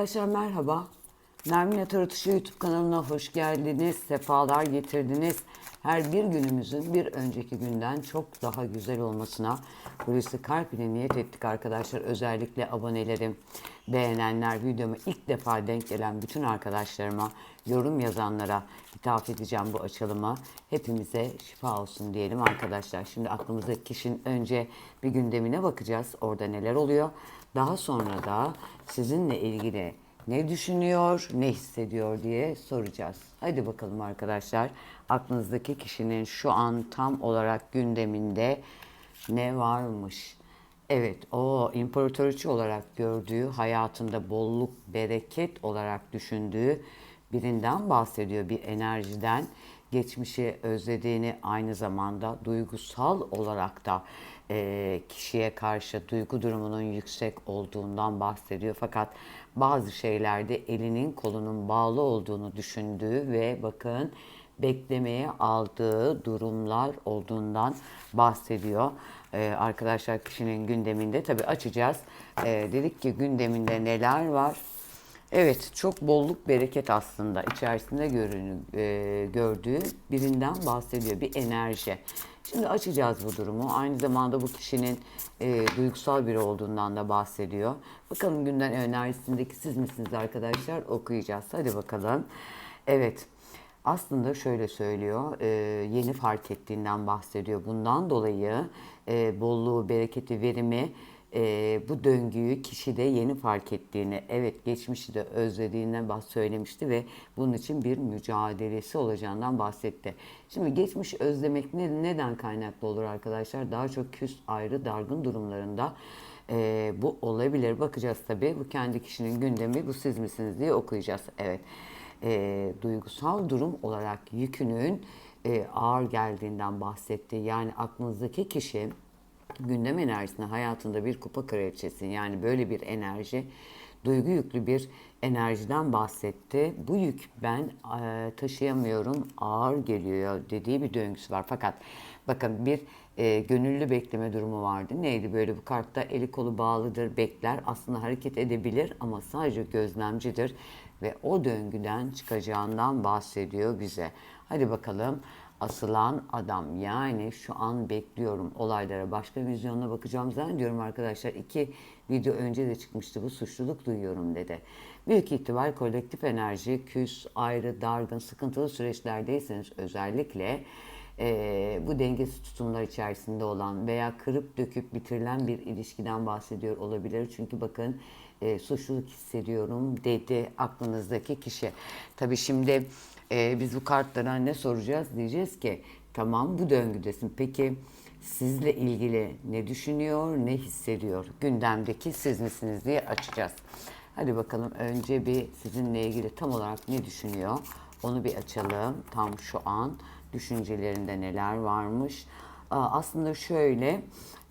Arkadaşlar merhaba. Nermin Yatar Atışı YouTube kanalına hoş geldiniz. Sefalar getirdiniz. Her bir günümüzün bir önceki günden çok daha güzel olmasına Hulusi Kalp ile niyet ettik arkadaşlar. Özellikle abonelerim, beğenenler, videoma ilk defa denk gelen bütün arkadaşlarıma, yorum yazanlara hitap edeceğim bu açılıma. Hepimize şifa olsun diyelim arkadaşlar. Şimdi aklımızdaki kişinin önce bir gündemine bakacağız. Orada neler oluyor. Daha sonra da sizinle ilgili ne düşünüyor, ne hissediyor diye soracağız. Hadi bakalım arkadaşlar. Aklınızdaki kişinin şu an tam olarak gündeminde ne varmış? Evet, o imparatoriçe olarak gördüğü, hayatında bolluk, bereket olarak düşündüğü birinden bahsediyor. Bir enerjiden, geçmişi özlediğini aynı zamanda duygusal olarak da e, kişiye karşı duygu durumunun yüksek olduğundan bahsediyor. Fakat bazı şeylerde elinin kolunun bağlı olduğunu düşündüğü ve bakın beklemeye aldığı durumlar olduğundan bahsediyor. Ee, arkadaşlar kişinin gündeminde tabi açacağız. Ee, dedik ki gündeminde neler var? Evet çok bolluk bereket aslında içerisinde görünü, e, gördüğü birinden bahsediyor bir enerji. Şimdi açacağız bu durumu. Aynı zamanda bu kişinin e, duygusal biri olduğundan da bahsediyor. Bakalım günden enerjisindeki siz misiniz arkadaşlar? Okuyacağız. Hadi bakalım. Evet. Aslında şöyle söylüyor, e, yeni fark ettiğinden bahsediyor. Bundan dolayı e, bolluğu, bereketi, verimi, e, bu döngüyü kişide yeni fark ettiğini, evet geçmişi de özlediğinden bahs söylemişti ve bunun için bir mücadelesi olacağından bahsetti. Şimdi geçmiş özlemek ne, neden kaynaklı olur arkadaşlar? Daha çok küs, ayrı, dargın durumlarında e, bu olabilir. Bakacağız tabii. Bu kendi kişinin gündemi, bu siz misiniz diye okuyacağız. Evet e, duygusal durum olarak yükünün e, ağır geldiğinden bahsetti. Yani aklınızdaki kişi gündem enerjisinde hayatında bir kupa kraliçesi yani böyle bir enerji duygu yüklü bir enerjiden bahsetti. Bu yük ben e, taşıyamıyorum ağır geliyor dediği bir döngüsü var. Fakat bakın bir e, gönüllü bekleme durumu vardı. Neydi böyle bu kartta eli kolu bağlıdır bekler aslında hareket edebilir ama sadece gözlemcidir ve o döngüden çıkacağından bahsediyor bize. Hadi bakalım asılan adam yani şu an bekliyorum olaylara başka vizyonla bakacağım zannediyorum arkadaşlar. iki video önce de çıkmıştı bu suçluluk duyuyorum dedi. Büyük ihtimal kolektif enerji küs, ayrı, dargın, sıkıntılı süreçlerdeyseniz özellikle e, bu dengesiz tutumlar içerisinde olan veya kırıp döküp bitirilen bir ilişkiden bahsediyor olabilir. Çünkü bakın e, suçluluk hissediyorum dedi aklınızdaki kişi. Tabii şimdi e, biz bu kartlara ne soracağız? Diyeceğiz ki tamam bu döngüdesin. Peki sizle ilgili ne düşünüyor, ne hissediyor? Gündemdeki siz misiniz diye açacağız. Hadi bakalım önce bir sizinle ilgili tam olarak ne düşünüyor? Onu bir açalım. Tam şu an düşüncelerinde neler varmış. Aslında şöyle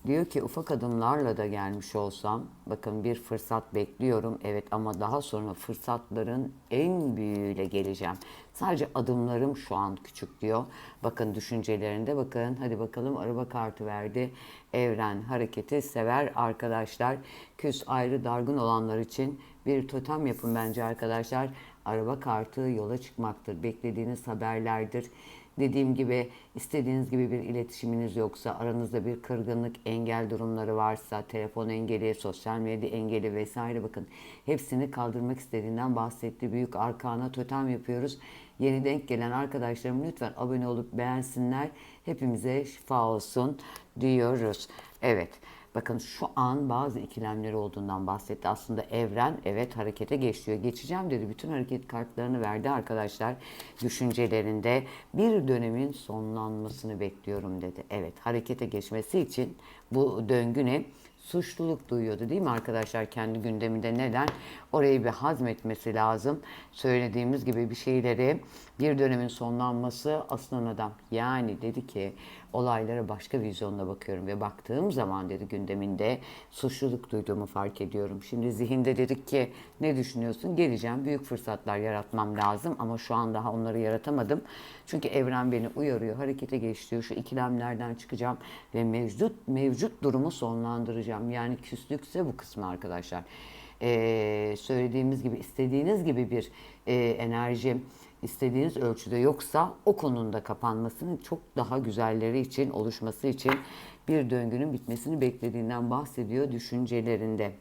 diyor ki ufak adımlarla da gelmiş olsam bakın bir fırsat bekliyorum evet ama daha sonra fırsatların en büyüğüyle geleceğim. Sadece adımlarım şu an küçük diyor. Bakın düşüncelerinde bakın hadi bakalım araba kartı verdi. Evren hareketi sever arkadaşlar. Küs ayrı dargın olanlar için bir totem yapın bence arkadaşlar. Araba kartı yola çıkmaktır. Beklediğiniz haberlerdir. Dediğim gibi istediğiniz gibi bir iletişiminiz yoksa, aranızda bir kırgınlık, engel durumları varsa, telefon engeli, sosyal medya engeli vesaire bakın hepsini kaldırmak istediğinden bahsetti. Büyük arkana totem yapıyoruz. Yeni denk gelen arkadaşlarım lütfen abone olup beğensinler. Hepimize şifa olsun diyoruz. Evet. Bakın şu an bazı ikilemleri olduğundan bahsetti. Aslında evren evet harekete geçiyor. Geçeceğim dedi. Bütün hareket kartlarını verdi arkadaşlar. Düşüncelerinde bir dönemin sonlanmasını bekliyorum dedi. Evet harekete geçmesi için bu döngü ne? suçluluk duyuyordu değil mi arkadaşlar kendi gündeminde neden? Orayı bir hazmetmesi lazım. Söylediğimiz gibi bir şeyleri bir dönemin sonlanması aslan adam. Yani dedi ki olaylara başka vizyonla bakıyorum ve baktığım zaman dedi gündeminde suçluluk duyduğumu fark ediyorum. Şimdi zihinde dedik ki ne düşünüyorsun? Geleceğim büyük fırsatlar yaratmam lazım ama şu an daha onları yaratamadım. Çünkü evren beni uyarıyor, harekete geç diyor. Şu ikilemlerden çıkacağım ve mevcut mevcut durumu sonlandıracağım. Yani küslükse bu kısmı arkadaşlar. e, söylediğimiz gibi istediğiniz gibi bir e, enerji istediğiniz ölçüde yoksa o konunun da kapanmasının çok daha güzelleri için oluşması için bir döngünün bitmesini beklediğinden bahsediyor düşüncelerinde.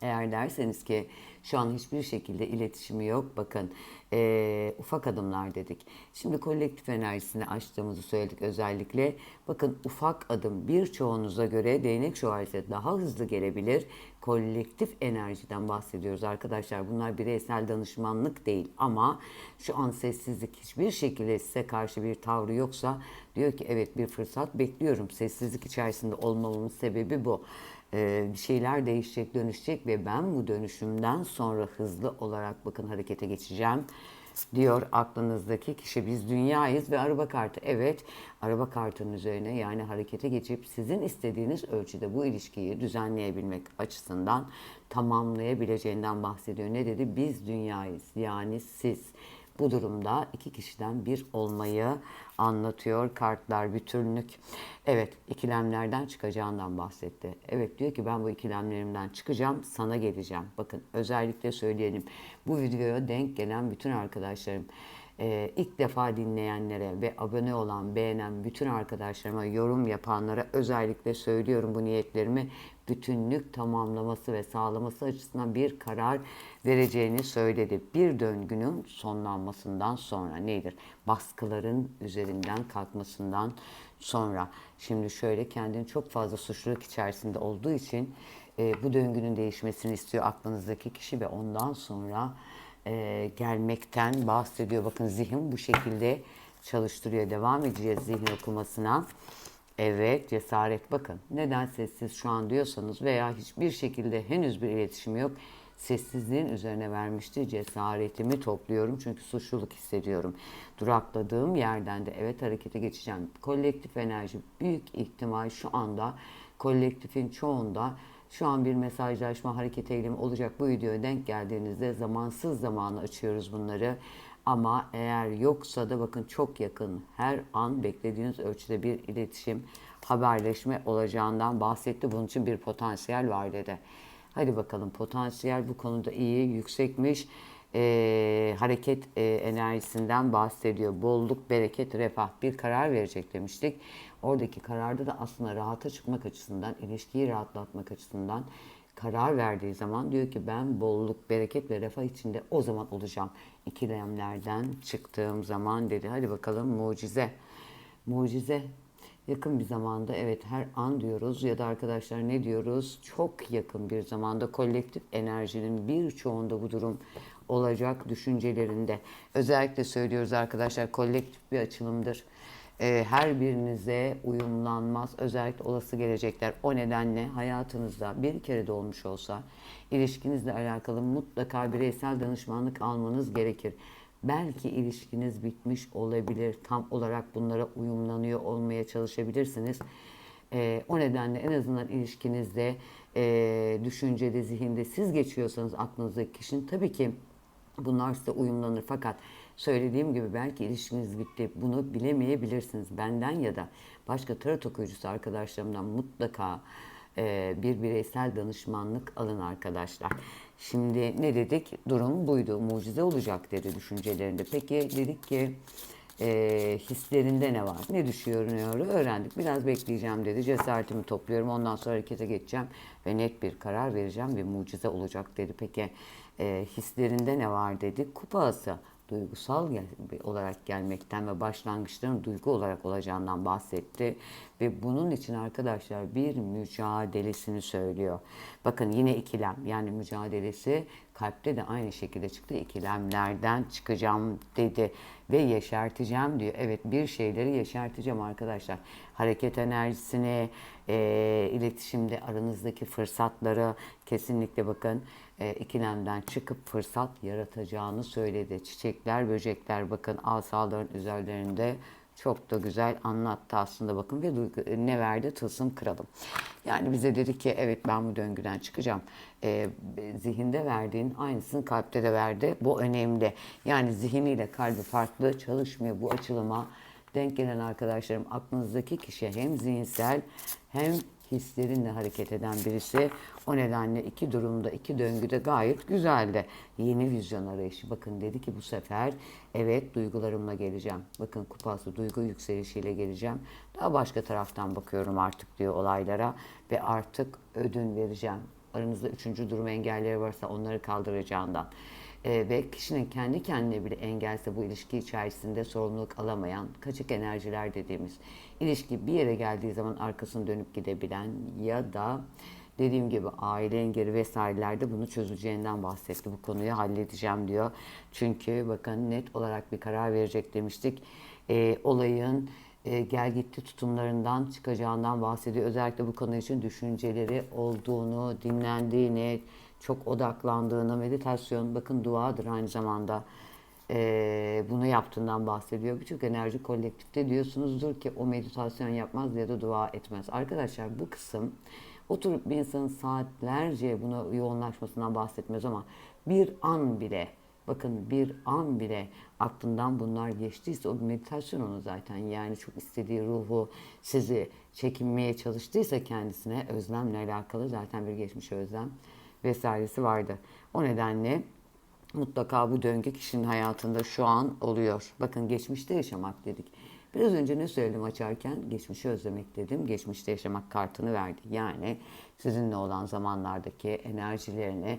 Eğer derseniz ki şu an hiçbir şekilde iletişimi yok bakın eee, ufak adımlar dedik. Şimdi kolektif enerjisini açtığımızı söyledik özellikle. Bakın ufak adım birçoğunuza göre değnek şövalyesi daha hızlı gelebilir. Kolektif enerjiden bahsediyoruz arkadaşlar. Bunlar bireysel danışmanlık değil ama şu an sessizlik hiçbir şekilde size karşı bir tavrı yoksa diyor ki evet bir fırsat bekliyorum. Sessizlik içerisinde olmamın sebebi bu e, bir şeyler değişecek, dönüşecek ve ben bu dönüşümden sonra hızlı olarak bakın harekete geçeceğim diyor aklınızdaki kişi. Biz dünyayız ve araba kartı. Evet, araba kartının üzerine yani harekete geçip sizin istediğiniz ölçüde bu ilişkiyi düzenleyebilmek açısından tamamlayabileceğinden bahsediyor. Ne dedi? Biz dünyayız. Yani siz. Bu durumda iki kişiden bir olmayı anlatıyor kartlar bütünlük. Evet ikilemlerden çıkacağından bahsetti. Evet diyor ki ben bu ikilemlerimden çıkacağım sana geleceğim. Bakın özellikle söyleyelim bu videoya denk gelen bütün arkadaşlarım ee, ilk defa dinleyenlere ve abone olan, beğenen bütün arkadaşlarıma, yorum yapanlara özellikle söylüyorum bu niyetlerimi bütünlük tamamlaması ve sağlaması açısından bir karar vereceğini söyledi. Bir döngünün sonlanmasından sonra nedir? Baskıların üzerinden kalkmasından sonra. Şimdi şöyle kendini çok fazla suçluluk içerisinde olduğu için e, bu döngünün değişmesini istiyor aklınızdaki kişi ve ondan sonra e, gelmekten bahsediyor. Bakın zihin bu şekilde çalıştırıyor. Devam edeceğiz zihin okumasına. Evet cesaret bakın. Neden sessiz şu an diyorsanız veya hiçbir şekilde henüz bir iletişim yok. Sessizliğin üzerine vermişti cesaretimi topluyorum çünkü suçluluk hissediyorum. Durakladığım yerden de evet harekete geçeceğim. Kolektif enerji büyük ihtimal şu anda kolektifin çoğunda şu an bir mesajlaşma hareket eylemi olacak bu videoya denk geldiğinizde zamansız zamanı açıyoruz bunları. Ama eğer yoksa da bakın çok yakın her an beklediğiniz ölçüde bir iletişim, haberleşme olacağından bahsetti. Bunun için bir potansiyel var dedi. Hadi bakalım potansiyel bu konuda iyi, yüksekmiş. Ee, hareket e, enerjisinden bahsediyor. Bolluk, bereket, refah bir karar verecek demiştik. Oradaki kararda da aslında rahata çıkmak açısından, ilişkiyi rahatlatmak açısından karar verdiği zaman diyor ki ben bolluk, bereket ve refah içinde o zaman olacağım. İkilemlerden çıktığım zaman dedi. Hadi bakalım mucize. Mucize yakın bir zamanda evet her an diyoruz ya da arkadaşlar ne diyoruz? Çok yakın bir zamanda kolektif enerjinin birçoğunda bu durum olacak düşüncelerinde. Özellikle söylüyoruz arkadaşlar kolektif bir açılımdır. Ee, her birinize uyumlanmaz. Özellikle olası gelecekler. O nedenle hayatınızda bir kere de olmuş olsa ilişkinizle alakalı mutlaka bireysel danışmanlık almanız gerekir. Belki ilişkiniz bitmiş olabilir. Tam olarak bunlara uyumlanıyor olmaya çalışabilirsiniz. Ee, o nedenle en azından ilişkinizde, e, düşüncede, zihinde siz geçiyorsanız aklınızdaki kişinin tabii ki bunlar size uyumlanır. Fakat söylediğim gibi belki ilişkiniz bitti. Bunu bilemeyebilirsiniz. Benden ya da başka tarot okuyucusu arkadaşlarımdan mutlaka e, bir bireysel danışmanlık alın arkadaşlar. Şimdi ne dedik? Durum buydu. Mucize olacak dedi düşüncelerinde. Peki dedik ki e, hislerinde ne var? Ne düşünüyor? Öğrendik. Biraz bekleyeceğim dedi. Cesaretimi topluyorum. Ondan sonra harekete geçeceğim ve net bir karar vereceğim ve mucize olacak dedi. Peki e, hislerinde ne var dedi. Kupası duygusal olarak gelmekten ve başlangıçların duygu olarak olacağından bahsetti. Ve bunun için arkadaşlar bir mücadelesini söylüyor. Bakın yine ikilem yani mücadelesi kalpte de aynı şekilde çıktı. İkilemlerden çıkacağım dedi ve yeşerteceğim diyor. Evet bir şeyleri yeşerteceğim arkadaşlar. Hareket enerjisini, e, iletişimde aranızdaki fırsatları kesinlikle bakın e, ikilemden çıkıp fırsat yaratacağını söyledi. Çiçekler, böcekler bakın asaların üzerlerinde çok da güzel anlattı aslında bakın ve duygu, ne verdi tılsım kralım. Yani bize dedi ki evet ben bu döngüden çıkacağım. E, zihinde verdiğin aynısını kalpte de verdi. Bu önemli. Yani zihniyle kalbi farklı çalışmıyor bu açılıma denk gelen arkadaşlarım aklınızdaki kişi hem zihinsel hem hislerinle hareket eden birisi. O nedenle iki durumda, iki döngüde gayet güzeldi. Yeni vizyon arayışı. Bakın dedi ki bu sefer evet duygularımla geleceğim. Bakın kupası duygu yükselişiyle geleceğim. Daha başka taraftan bakıyorum artık diyor olaylara ve artık ödün vereceğim. Aranızda üçüncü durum engelleri varsa onları kaldıracağından e, ve kişinin kendi kendine bile engelse bu ilişki içerisinde sorumluluk alamayan kaçık enerjiler dediğimiz ilişki bir yere geldiği zaman arkasını dönüp gidebilen ya da dediğim gibi aile engeli vesairelerde bunu çözeceğinden bahsetti. Bu konuyu halledeceğim diyor. Çünkü bakın net olarak bir karar verecek demiştik. E, olayın e, gel gitti tutumlarından çıkacağından bahsediyor. Özellikle bu konu için düşünceleri olduğunu, dinlendiğini, çok odaklandığını, meditasyon bakın duadır aynı zamanda e, bunu yaptığından bahsediyor. Birçok enerji kolektifte diyorsunuzdur ki o meditasyon yapmaz ya da dua etmez. Arkadaşlar bu kısım oturup bir insanın saatlerce buna yoğunlaşmasından bahsetmez ama bir an bile Bakın bir an bile aklından bunlar geçtiyse o bir meditasyon onu zaten. Yani çok istediği ruhu sizi çekinmeye çalıştıysa kendisine özlemle alakalı zaten bir geçmiş özlem vesairesi vardı. O nedenle mutlaka bu döngü kişinin hayatında şu an oluyor. Bakın geçmişte yaşamak dedik. Biraz önce ne söyledim açarken? Geçmişi özlemek dedim. Geçmişte yaşamak kartını verdi. Yani sizinle olan zamanlardaki enerjilerini,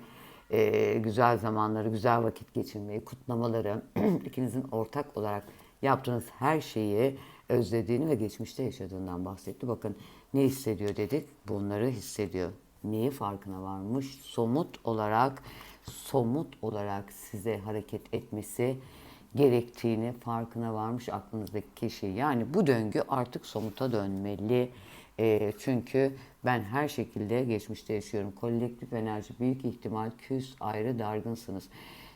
e, güzel zamanları, güzel vakit geçirmeyi, kutlamaları, ikinizin ortak olarak yaptığınız her şeyi özlediğini ve geçmişte yaşadığından bahsetti. Bakın ne hissediyor dedik? Bunları hissediyor. Neyi farkına varmış? Somut olarak, somut olarak size hareket etmesi gerektiğini farkına varmış aklınızdaki kişi. Yani bu döngü artık somuta dönmeli. E, çünkü ben her şekilde geçmişte yaşıyorum. Kolektif enerji büyük ihtimal küs, ayrı, dargınsınız.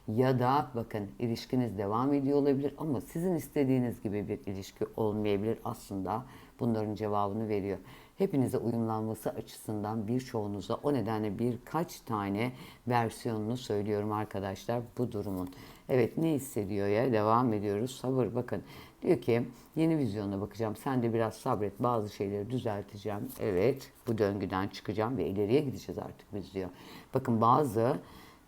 Ya da bakın ilişkiniz devam ediyor olabilir ama sizin istediğiniz gibi bir ilişki olmayabilir aslında. Bunların cevabını veriyor. Hepinize uyumlanması açısından birçoğunuza o nedenle birkaç tane versiyonunu söylüyorum arkadaşlar bu durumun. Evet ne hissediyor ya devam ediyoruz. Sabır bakın diyor ki yeni vizyonuna bakacağım. Sen de biraz sabret bazı şeyleri düzelteceğim. Evet bu döngüden çıkacağım ve ileriye gideceğiz artık biz diyor. Bakın bazı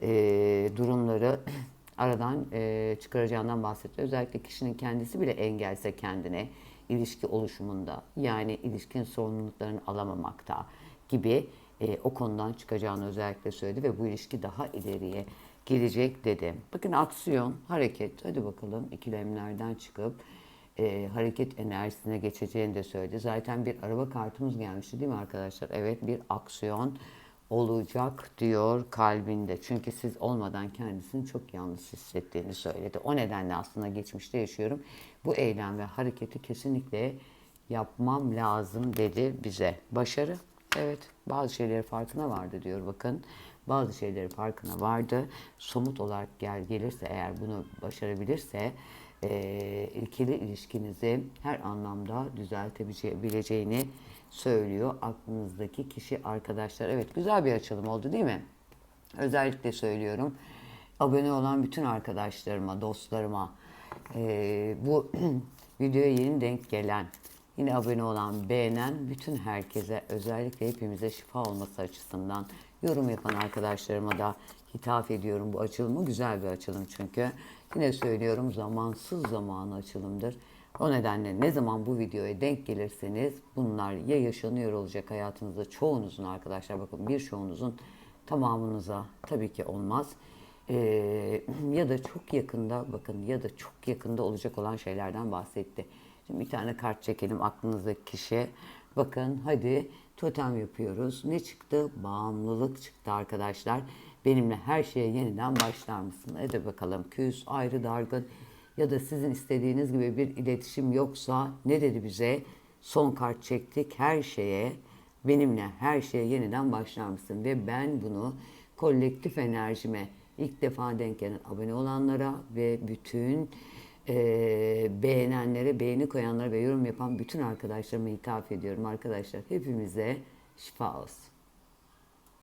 e, durumları aradan e, çıkaracağından bahsetti. Özellikle kişinin kendisi bile engelse kendine ilişki oluşumunda yani ilişkin sorumluluklarını alamamakta gibi e, o konudan çıkacağını özellikle söyledi ve bu ilişki daha ileriye gelecek dedi. Bakın aksiyon, hareket. Hadi bakalım ikilemlerden çıkıp e, hareket enerjisine geçeceğini de söyledi. Zaten bir araba kartımız gelmişti değil mi arkadaşlar? Evet bir aksiyon olacak diyor kalbinde. Çünkü siz olmadan kendisini çok yalnız hissettiğini söyledi. O nedenle aslında geçmişte yaşıyorum. Bu eylem ve hareketi kesinlikle yapmam lazım dedi bize. Başarı Evet, bazı şeyleri farkına vardı diyor bakın. Bazı şeyleri farkına vardı. Somut olarak gel gelirse eğer bunu başarabilirse e, ikili ilişkinizi her anlamda düzeltebileceğini söylüyor aklınızdaki kişi arkadaşlar. Evet güzel bir açılım oldu değil mi? Özellikle söylüyorum. Abone olan bütün arkadaşlarıma, dostlarıma, e, bu videoya yeni denk gelen, yine abone olan, beğenen bütün herkese, özellikle hepimize şifa olması açısından yorum yapan arkadaşlarıma da hitap ediyorum bu açılımı. Güzel bir açılım çünkü. Yine söylüyorum zamansız zamanı açılımdır. O nedenle ne zaman bu videoya denk gelirseniz bunlar ya yaşanıyor olacak hayatınızda çoğunuzun arkadaşlar bakın bir çoğunuzun tamamınıza tabii ki olmaz. Ee, ya da çok yakında bakın ya da çok yakında olacak olan şeylerden bahsetti. Şimdi bir tane kart çekelim aklınızdaki kişi. Bakın hadi totem yapıyoruz. Ne çıktı? Bağımlılık çıktı arkadaşlar. Benimle her şeye yeniden başlar mısın? Hadi bakalım küs, ayrı, dargın ya da sizin istediğiniz gibi bir iletişim yoksa ne dedi bize? Son kart çektik her şeye benimle her şeye yeniden başlar mısın? Ve ben bunu kolektif enerjime ilk defa denk gelen abone olanlara ve bütün e, beğenenlere, beğeni koyanlara ve yorum yapan bütün arkadaşlarıma hitap ediyorum arkadaşlar. Hepimize şifa olsun.